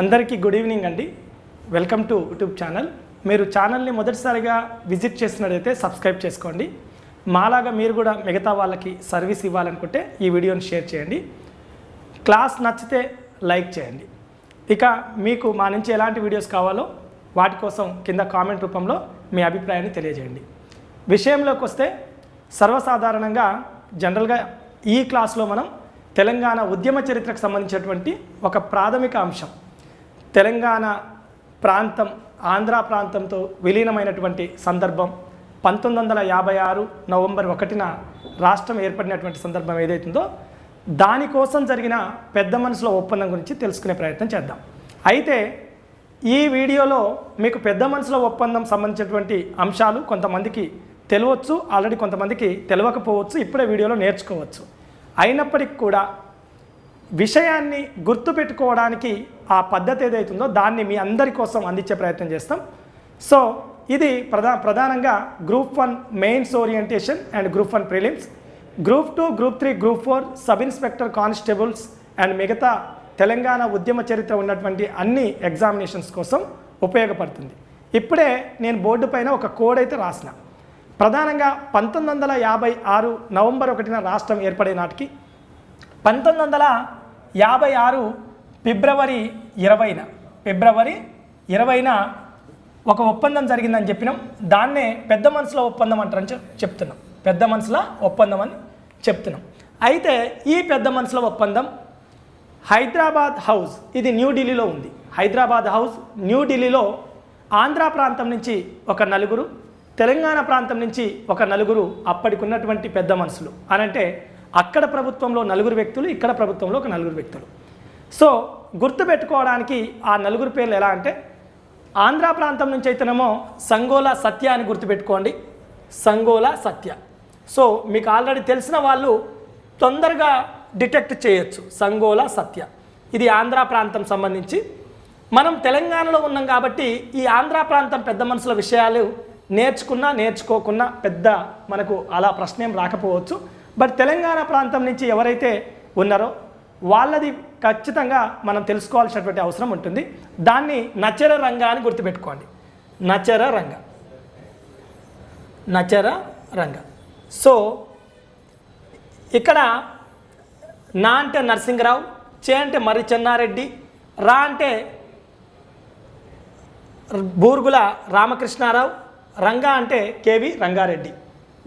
అందరికీ good evening అండి. Welcome to YouTube channel. మీరు ఛానల్ని మొదటిసారిగా విజిట్ చేసినట్టయితే సబ్స్క్రైబ్ చేసుకోండి. మాలాగా మీరు కూడా మిగతా వాళ్ళకి సర్వీస్ ఇవ్వాలనుకుంటే ఈ వీడియోని షేర్ చేయండి. క్లాస్ నచ్చితే లైక్ చేయండి. ఇక మీకు మా నుంచి ఎలాంటి వీడియోస్ కావాలో వాటి కోసం కింద కామెంట్ రూపంలో మీ అభిప్రాయాన్ని తెలియజేయండి. విషయంలోకి వస్తే సర్వసాధారణంగా జనరల్గా ఈ క్లాస్లో మనం తెలంగాణ ఉద్యమ చరిత్రకు సంబంధించినటువంటి ఒక ప్రాథమిక అంశం. తెలంగాణ ప్రాంతం ఆంధ్ర ప్రాంతంతో విలీనమైనటువంటి సందర్భం పంతొమ్మిది వందల యాభై ఆరు నవంబర్ ఒకటిన రాష్ట్రం ఏర్పడినటువంటి సందర్భం ఏదైతుందో దానికోసం జరిగిన పెద్ద మనసులో ఒప్పందం గురించి తెలుసుకునే ప్రయత్నం చేద్దాం. అయితే ఈ వీడియోలో మీకు పెద్ద మనసులో ఒప్పందం సంబంధించినటువంటి అంశాలు కొంతమందికి తెలియవచ్చు ఆల్రెడీ కొంతమందికి తెలియకపోవచ్చు ఇప్పుడే వీడియోలో నేర్చుకోవచ్చు. అయినప్పటికీ కూడా విషయాన్ని గుర్తుపెట్టుకోవడానికి ఆ పద్ధతి ఏదైతుందో దాన్ని మీ అందరి కోసం అందించే ప్రయత్నం చేస్తాం. సో ఇది ప్రధా ప్రధానంగా group one mains orientation and group one prelims. Group two group three group four sub inspector constables and మిగతా తెలంగాణ ఉద్యమ చరిత్ర ఉన్నటువంటి అన్ని ఎగ్జామినేషన్స్ కోసం ఉపయోగపడుతుంది. ఇప్పుడే నేను బోర్డు పైన ఒక కోడ్ అయితే రాసిన. ప్రధానంగా పంతొమ్మిది వందల యాభై ఆరు నవంబర్ ఒకటిన రాష్ట్రం ఏర్పడే నాటికి పంతొమ్మిది వందల యాభై ఆరు ఫిబ్రవరి ఇరవైన. ఫిబ్రవరి ఇరవైన ఒక ఒప్పందం జరిగిందని చెప్పినాం. దాన్నే పెద్ద మనసులో ఒప్పందం అంటారని చెప్తున్నాం. పెద్ద మనసుల ఒప్పందం అని చెప్తున్నాం. అయితే ఈ పెద్ద మనసుల ఒప్పందం హైదరాబాద్ హౌస్ ఇది న్యూఢిల్లీలో ఉంది. హైదరాబాద్ హౌస్ న్యూఢిల్లీలో ఆంధ్ర ప్రాంతం నుంచి ఒక నలుగురు తెలంగాణ ప్రాంతం నుంచి ఒక నలుగురు అప్పటికి ఉన్నటువంటి పెద్ద మనుషులు అనంటే అక్కడ ప్రభుత్వంలో నలుగురు వ్యక్తులు ఇక్కడ ప్రభుత్వంలో ఒక నలుగురు వ్యక్తులు. సో గుర్తుపెట్టుకోవడానికి ఆ నలుగురు పేర్లు ఎలా అంటే ఆంధ్ర ప్రాంతం నుంచి అయితేనేమో సంగోల సత్య అని గుర్తుపెట్టుకోండి. సంగోల సత్య. సో మీకు ఆల్రెడీ తెలిసిన వాళ్ళు తొందరగా డిటెక్ట్ చేయొచ్చు. సంగోల సత్య. ఇది ఆంధ్ర ప్రాంతం సంబంధించి. మనం తెలంగాణలో ఉన్నాం కాబట్టి ఈ ఆంధ్ర ప్రాంతం పెద్ద మనుషుల విషయాలు నేర్చుకున్నా నేర్చుకోకున్నా పెద్ద మనకు అలా ప్రశ్న ఏం రాకపోవచ్చు. బట్ తెలంగాణ ప్రాంతం నుంచి ఎవరైతే ఉన్నారో వాళ్ళది ఖచ్చితంగా మనం తెలుసుకోవాల్సినటువంటి అవసరం ఉంటుంది. దాన్ని నచర రంగ అని గుర్తుపెట్టుకోండి. నచర రంగ. నచర రంగ. సో ఇక్కడ నా అంటే నరసింహరావు చే అంటే మర్రి చెన్నారెడ్డి రా అంటే బూర్గుల రామకృష్ణారావు రంగా అంటే కేవి రంగారెడ్డి.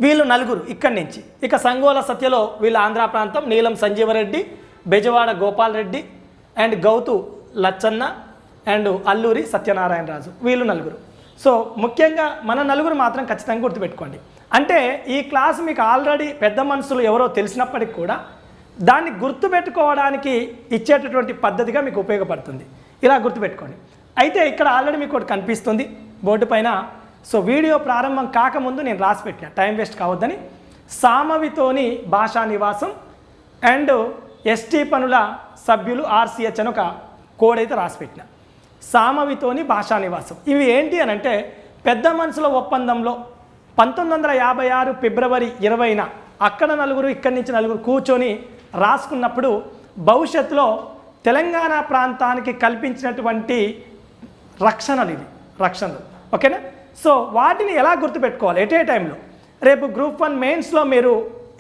వీళ్ళు నలుగురు ఇక్కడి నుంచి. ఇక సంగోల సత్యలో వీళ్ళ ఆంధ్ర ప్రాంతం నీలం సంజీవరెడ్డి బెజవాడ గోపాల్ రెడ్డి అండ్ గౌతు లచ్చన్న అండ్ అల్లూరి సత్యనారాయణ రాజు. వీళ్ళు నలుగురు. సో ముఖ్యంగా మన నలుగురు మాత్రం ఖచ్చితంగా గుర్తుపెట్టుకోండి. అంటే ఈ క్లాస్ మీకు ఆల్రెడీ పెద్ద మనుషులు ఎవరో తెలిసినప్పటికి కూడా దాన్ని గుర్తుపెట్టుకోవడానికి ఇచ్చేటటువంటి పద్ధతిగా మీకు ఉపయోగపడుతుంది. ఇలా గుర్తుపెట్టుకోండి. అయితే ఇక్కడ ఆల్రెడీ మీకు ఒకటి కనిపిస్తుంది. బోర్డు పైన సో వీడియో ప్రారంభం కాకముందు నేను రాసి పెట్టిన. టైం వేస్ట్ కావద్దని. సామవితోని భాషా నివాసం అండ్ ఎస్టీ పనుల సభ్యులు ఆర్సీహెచ్ అని ఒక కోడ్ అయితే రాసి పెట్టిన. సామవితోని భాషా నివాసం. ఇవి ఏంటి అని అంటే పెద్ద మనుషుల ఒప్పందంలో పంతొమ్మిది వందల యాభై ఆరు ఫిబ్రవరి ఇరవైన అక్కడ నలుగురు ఇక్కడి నుంచి నలుగురు కూర్చొని రాసుకున్నప్పుడు భవిష్యత్తులో తెలంగాణ ప్రాంతానికి కల్పించినటువంటి రక్షణలు ఇవి. రక్షణలు. ఓకేనా? సో వాటిని ఎలా గుర్తుపెట్టుకోవాలి? ఎట్ ఏ టైంలో? రేపు గ్రూప్ వన్ మెయిన్స్లో మీరు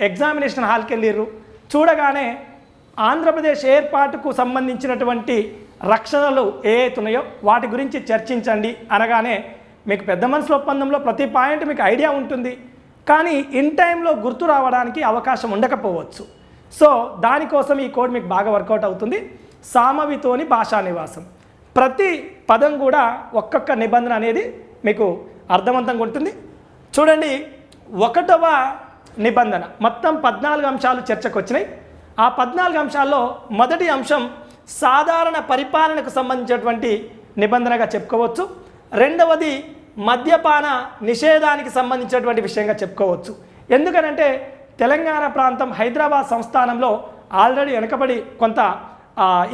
ఎగ్జామినేషన్ హాల్కి వెళ్ళిర్రు. చూడగానే ఆంధ్రప్రదేశ్ ఏర్పాటుకు సంబంధించినటువంటి రక్షణలు ఏ ఉన్నాయో వాటి గురించి చర్చించండి అనగానే మీకు పెద్ద మనసుల ఒప్పందంలో ప్రతి పాయింట్ మీకు ఐడియా ఉంటుంది. కానీ ఇన్ టైంలో గుర్తు రావడానికి అవకాశం ఉండకపోవచ్చు. సో దానికోసం ఈ కోడ్ మీకు బాగా వర్కౌట్ అవుతుంది. సామవితోని భాషా నివాసం ప్రతి పదం కూడా ఒక్కొక్క నిబంధన అనేది మీకు అర్థవంతంగా ఉంటుంది. చూడండి ఒకటవ నిబంధన. మొత్తం పద్నాలుగు అంశాలు చర్చకు వచ్చినాయి. ఆ పద్నాలుగు అంశాల్లో మొదటి అంశం సాధారణ పరిపాలనకు సంబంధించినటువంటి నిబంధనగా చెప్పుకోవచ్చు. రెండవది మద్యపాన నిషేధానికి సంబంధించినటువంటి విషయంగా చెప్పుకోవచ్చు. ఎందుకనంటే తెలంగాణ ప్రాంతం హైదరాబాద్ సంస్థానంలో ఆల్రెడీ వెనకబడి కొంత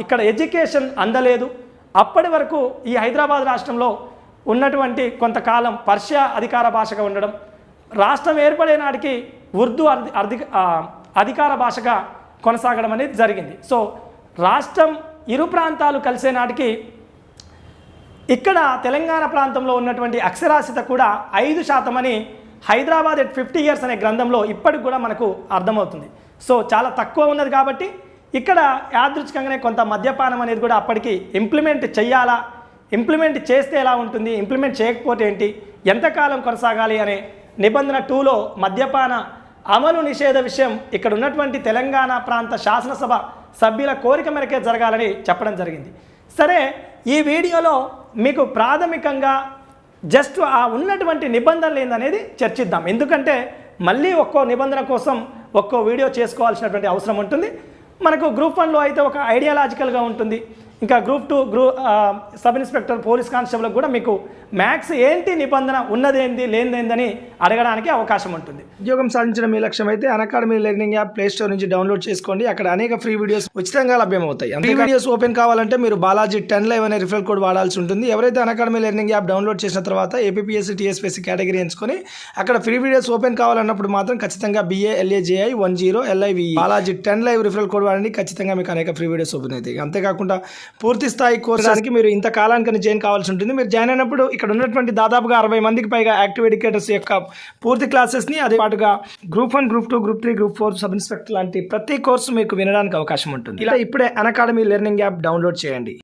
ఇక్కడ ఎడ్యుకేషన్ అందలేదు. అప్పటి వరకు ఈ హైదరాబాద్ రాష్ట్రంలో ఉన్నటువంటి కొంతకాలం పర్షియా అధికార భాషగా ఉండడం రాష్ట్రం ఏర్పడే నాటికి ఉర్దూ అర్ధి అధికార భాషగా కొనసాగడం అనేది జరిగింది. సో రాష్ట్రం ఇరు ప్రాంతాలు కలిసే నాటికి ఇక్కడ తెలంగాణ ప్రాంతంలో ఉన్నటువంటి అక్షరాస్యత కూడా ఐదు శాతం అని హైదరాబాద్ ఎట్ ఫిఫ్టీ ఇయర్స్ అనే గ్రంథంలో ఇప్పటికి కూడా మనకు అర్థమవుతుంది. సో చాలా తక్కువ ఉన్నది కాబట్టి ఇక్కడ యాదృచ్ఛికంగానే కొంత మద్యపానం అనేది కూడా అప్పటికి ఇంప్లిమెంట్ చేయాలా ఇంప్లిమెంట్ చేస్తే ఎలా ఉంటుంది? ఇంప్లిమెంట్ చేయకపోతే ఏంటి? ఎంతకాలం కొనసాగాలి అనే నిబంధన టూలో మద్యపాన అమలు నిషేధ విషయం ఇక్కడ ఉన్నటువంటి తెలంగాణ ప్రాంత శాసనసభ సభ్యుల కోరిక మేరకే జరగాలని చెప్పడం జరిగింది. సరే ఈ వీడియోలో మీకు ప్రాథమికంగా జస్ట్ ఆ ఉన్నటువంటి నిబంధనలు ఏందనేది చర్చిద్దాం. ఎందుకంటే మళ్ళీ ఒక్కో నిబంధన కోసం ఒక్కో వీడియో చేసుకోవాల్సినటువంటి అవసరం ఉంటుంది. మనకు గ్రూప్ వన్లో అయితే ఒక ఐడియాలజికల్గా ఉంటుంది. ఇంకా group two group sub inspector police constable కూడా మీకు మ్యాథ్స్ ఏంటి నిబంధన? ఉన్నదేంది లేనిదేందని అడగడానికి అవకాశం ఉంటుంది. ఉద్యోగం సాధించడం మీ లక్ష్యం అయితే academy learning app play store నుంచి డౌన్లోడ్ చేసుకోండి. అక్కడ అనేక ఫ్రీ వీడియోస్ ఉచితంగా లభ్యమవుతాయి. ఫ్రీ వీడియోస్ ఓపెన్ కావాలంటే మీరు బాలాజీ టెన్ లైవ్ అనే రిఫరల్ కోడ్ వాడాల్సి ఉంటుంది. ఎవరైతే అకాడమీ లెర్నింగ్ యాప్ డౌన్లోడ్ చేసిన తర్వాత ఏపీఎస్సీ టీఎస్పీఎస్సీ కేటగిరీ ఎంచుకొని అక్కడ ఫ్రీ వీడియోస్ ఓపెన్ కావాలన్నప్పుడు మాత్రం ఖచ్చితంగా B A L A J I one zero L I V Balaji ten live referral code వాడండి. ఖచ్చితంగా మీకు అనేక ఫ్రీ వీడియోస్ ఓపెన్ అవుతాయి. అంతేకాకుండా పూర్తి స్థాయి కోర్సానికి మీరు ఇంత కాలానికి జాయిన్ కావాల్సి ఉంటుంది. మీరు జాయిన్ అయినప్పుడు ఇక్కడ ఉన్నటువంటి దాదాపుగా అరవై మందికి పైగా యాక్టివ్ ఎడ్యుకేటర్స్ యొక్క పూర్తి క్లాసెస్ని అదే పాటుగా group one group two group three group four sub inspector లాంటి ప్రతి కోర్సు మీకు వినడానికి అవకాశం ఉంటుంది. ఇలా ఇప్పుడే అకాడమీ లెర్నింగ్ యాప్ డౌన్లోడ్ చేయండి.